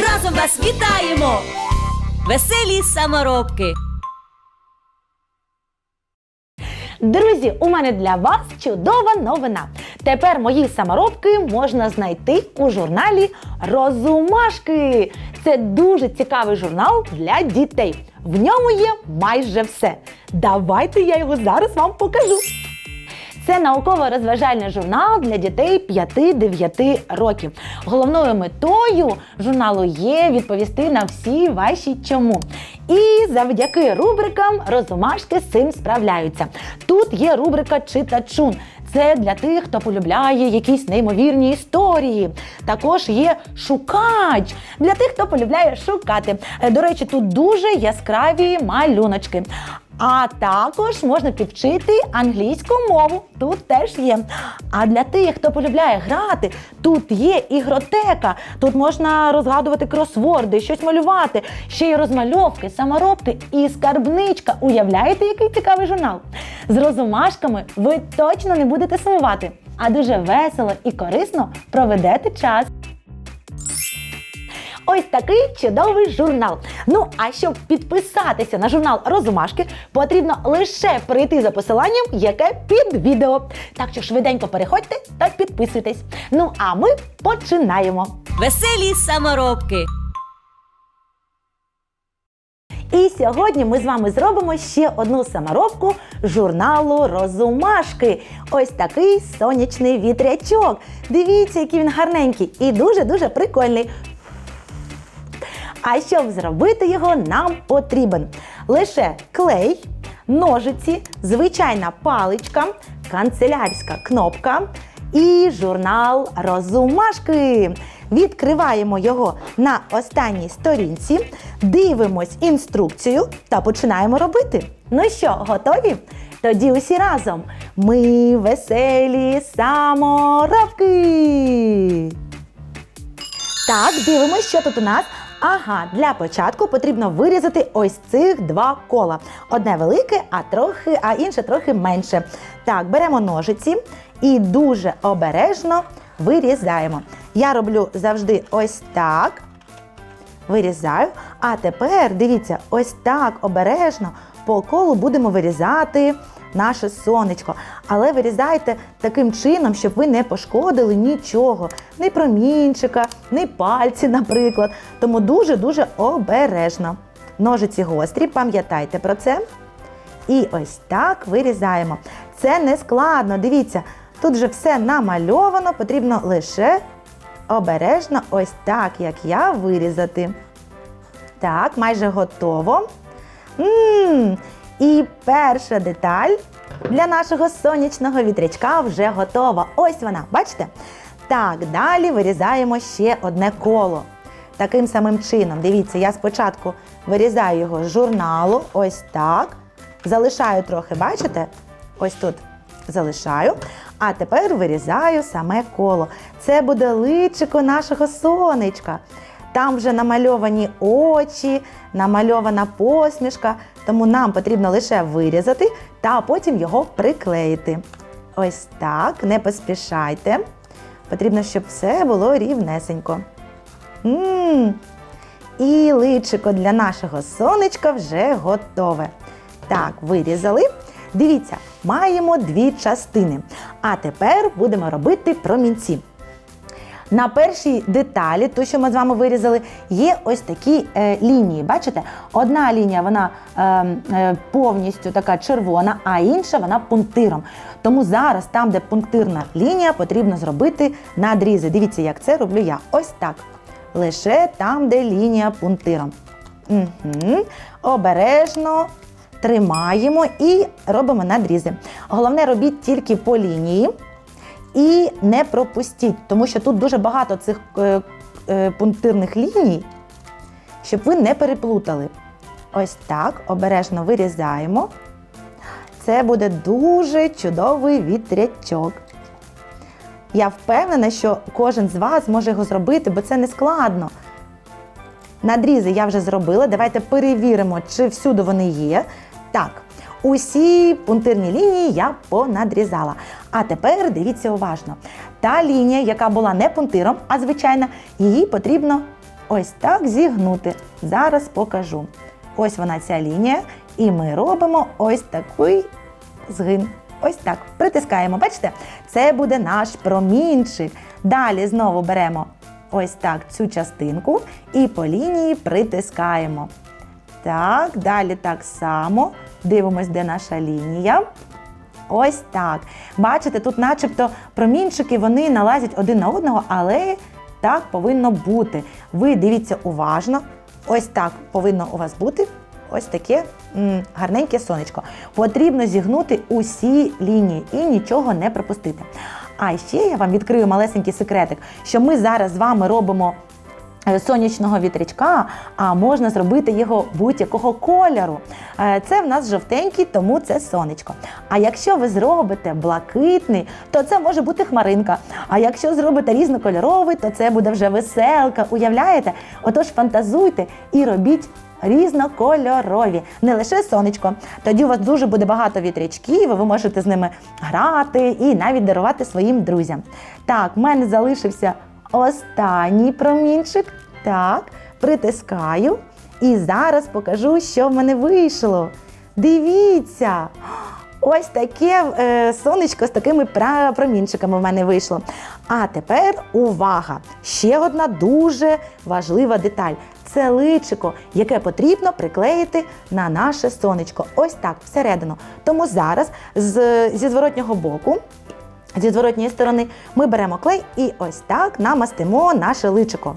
разом вас вітаємо, веселі саморобки. Друзі, у мене для вас чудова новина. Тепер мої саморобки можна знайти у журналі Розумашки. Це дуже цікавий журнал для дітей. В ньому є майже все. Давайте я його зараз вам покажу. Це науково-розважальний журнал для дітей 5-9 років. Головною метою журналу є відповісти на всі ваші чому. І завдяки рубрикам розумашки з цим справляються. Тут є рубрика Читачун. Це для тих, хто полюбляє якісь неймовірні історії. Також є шукач для тих, хто полюбляє шукати. До речі, тут дуже яскраві малюночки. А також можна підвчити англійську мову. Тут теж є. А для тих, хто полюбляє грати, тут є ігротека. Тут можна розгадувати кросворди, щось малювати, ще й розмальовки, саморобки і скарбничка. Уявляєте, який цікавий журнал? З розумашками ви точно не будете сумувати, а дуже весело і корисно проведете час. Ось такий чудовий журнал. Ну а щоб підписатися на журнал Розумашки, потрібно лише перейти за посиланням, яке під відео. Так що швиденько переходьте та підписуйтесь. Ну а ми починаємо. Веселі саморобки. І сьогодні ми з вами зробимо ще одну саморобку журналу Розумашки. Ось такий сонячний вітрячок. Дивіться, який він гарненький і дуже-дуже прикольний. А щоб зробити його, нам потрібен лише клей, ножиці, звичайна паличка, канцелярська кнопка і журнал Розумашки. Відкриваємо його на останній сторінці, дивимось інструкцію та починаємо робити. Ну що, готові? Тоді усі разом. Ми веселі саморобки. Так, дивимося, що тут у нас. Ага, для початку потрібно вирізати ось цих два кола. Одне велике, а трохи, а інше трохи менше. Так, беремо ножиці і дуже обережно вирізаємо. Я роблю завжди ось так. Вирізаю. А тепер дивіться, ось так обережно по колу будемо вирізати наше сонечко. Але вирізайте таким чином, щоб ви не пошкодили нічого, ні промінчика, ні пальці, наприклад. Тому дуже-дуже обережно. Ножиці гострі, пам'ятайте про це. І ось так вирізаємо. Це не складно. Дивіться, тут вже все намальовано, потрібно лише обережно, ось так, як я, вирізати. Так, майже готово. Мм, і перша деталь для нашого сонячного вітрячка вже готова. Ось вона, бачите? Так, далі вирізаємо ще одне коло. Таким самим чином. Дивіться, я спочатку вирізаю його з журналу, ось так. Залишаю трохи, бачите? Ось тут залишаю. А тепер вирізаю саме коло. Це буде личико нашого сонечка. Там вже намальовані очі, намальована посмішка, тому нам потрібно лише вирізати та потім його приклеїти. Ось так, не поспішайте. Потрібно, щоб все було рівнесенько. М, І личико для нашого сонечка вже готове. Так, вирізали. Дивіться, маємо дві частини. А тепер будемо робити промінці. На першій деталі, то що ми з вами вирізали, є ось такі е, лінії. Бачите? Одна лінія вона е, е, повністю така червона, а інша вона пунктиром. Тому зараз, там, де пунктирна лінія, потрібно зробити надрізи. Дивіться, як це роблю я. Ось так. Лише там, де лінія пунктиром. Угу. Обережно тримаємо і робимо надрізи. Головне, робіть тільки по лінії і не пропустіть, тому що тут дуже багато цих е, е, пунктирних ліній, щоб ви не переплутали. Ось так обережно вирізаємо. Це буде дуже чудовий вітрячок. Я впевнена, що кожен з вас може його зробити, бо це не складно. Надрізи я вже зробила. Давайте перевіримо, чи всюди вони є. Так, усі пунктирні лінії я понадрізала. А тепер дивіться уважно. Та лінія, яка була не пунктиром, а звичайна, її потрібно ось так зігнути. Зараз покажу. Ось вона ця лінія, і ми робимо ось такий згин. Ось так. Притискаємо. Бачите? Це буде наш промінчик. Далі знову беремо ось так цю частинку і по лінії притискаємо. Так, далі так само. Дивимось, де наша лінія. Ось так. Bачите, тут начебто промінчики вони налазять один на одного, але так повинно бути. Ви дивіться уважно. Ось так повинно у вас бути. Ось таке м, гарненьке сонечко. Потрібно зігнути усі лінії і нічого не пропустити. А ще я вам відкрию малесенький секретик, що ми зараз з вами робимо сонячного вітрячка, а можна зробити його будь-якого кольору. Е, Це в нас жовтенький, тому це сонечко. А якщо ви зробите блакитний, то це може бути хмаринка. А якщо зробите різнокольоровий, то це буде вже веселка. Уявляєте? Отож фантазуйте і робіть. Різнокольорові, не лише сонечко. Тоді у вас дуже буде багато вітрячків, ви можете з ними грати і навіть дарувати своїм друзям. Так, в мене залишився останній промінчик. Так, притискаю. І зараз покажу, що в мене вийшло. Дивіться! Ось таке е, сонечко з такими промінчиками в мене вийшло. А тепер увага! Ще одна дуже важлива деталь. Це личико, яке потрібно приклеїти на наше сонечко. Ось так, всередину. Тому зараз з, зі зворотнього боку зі зворотньої сторони ми беремо клей і ось так намастимо наше личико.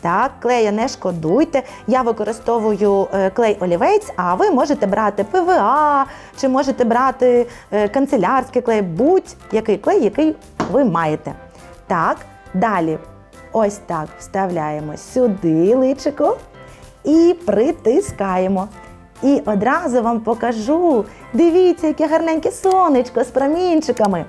Так, клея не шкодуйте. Я використовую е, клей олівець, а ви можете брати ПВА чи можете брати е, канцелярський клей, будь-який клей, який ви маєте. Так, далі ось так вставляємо сюди личико і притискаємо. І одразу вам покажу. Дивіться, яке гарненьке сонечко з промінчиками.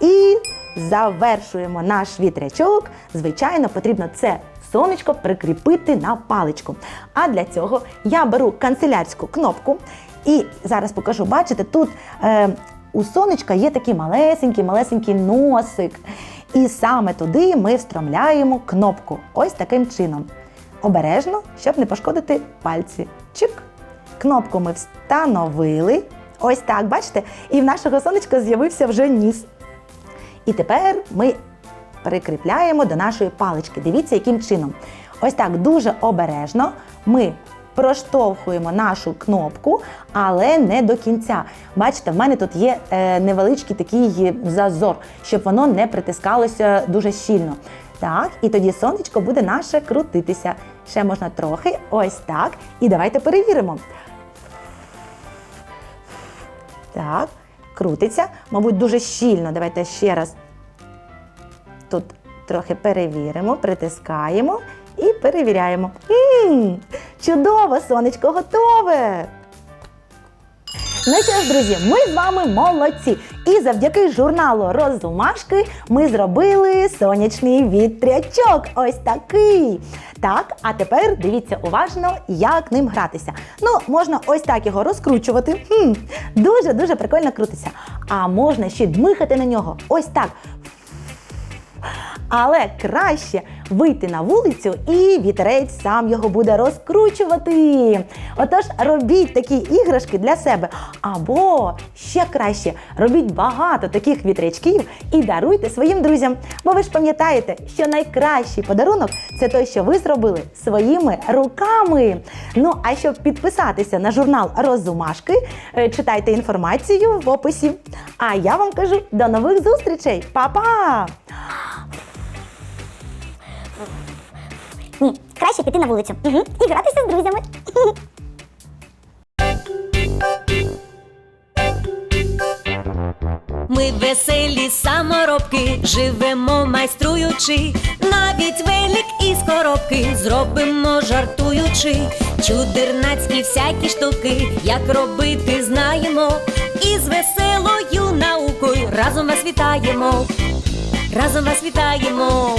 І завершуємо наш вітрячок. Звичайно, потрібно це сонечко прикріпити на паличку. А для цього я беру канцелярську кнопку і зараз покажу, бачите, тут е, у сонечка є такий малесенький, малесенький носик. І саме туди ми встромляємо кнопку. Ось таким чином. Обережно, щоб не пошкодити пальці. Чик. Кнопку ми встановили. Ось так, бачите? І в нашого сонечка з'явився вже ніс. І тепер ми прикріпляємо до нашої палички. Дивіться, яким чином. Ось так дуже обережно ми проштовхуємо нашу кнопку, але не до кінця. Бачите, в мене тут є е, невеличкий такий зазор, щоб воно не притискалося дуже щільно. Так, і тоді сонечко буде наше крутитися. Ще можна трохи, ось так. І давайте перевіримо. Так, крутиться, мабуть, дуже щільно. Давайте ще раз тут трохи перевіримо, притискаємо і перевіряємо. Мм, чудово, сонечко готове! Ну що ж, друзі, ми з вами молодці. І завдяки журналу Розумашки ми зробили сонячний вітрячок. Ось такий. Так, а тепер дивіться уважно, як ним гратися. Ну, можна ось так його розкручувати. Дуже-дуже прикольно крутиться. А можна ще дмихати на нього. Ось так. Але краще вийти на вулицю і вітерець сам його буде розкручувати. Отож, робіть такі іграшки для себе. Або ще краще робіть багато таких вітрячків і даруйте своїм друзям. Бо ви ж пам'ятаєте, що найкращий подарунок це той, що ви зробили своїми руками. Ну а щоб підписатися на журнал Розумашки, е, читайте інформацію в описі. А я вам кажу до нових зустрічей. Па-па! Ні, краще піти на вулицю угу. і гратися з друзями. Ми веселі саморобки, живемо майструючи, навіть велик із коробки, зробимо жартуючи, чудернацькі всякі штуки, як робити знаємо, і з веселою наукою разом вас вітаємо. Разом вас вітаємо,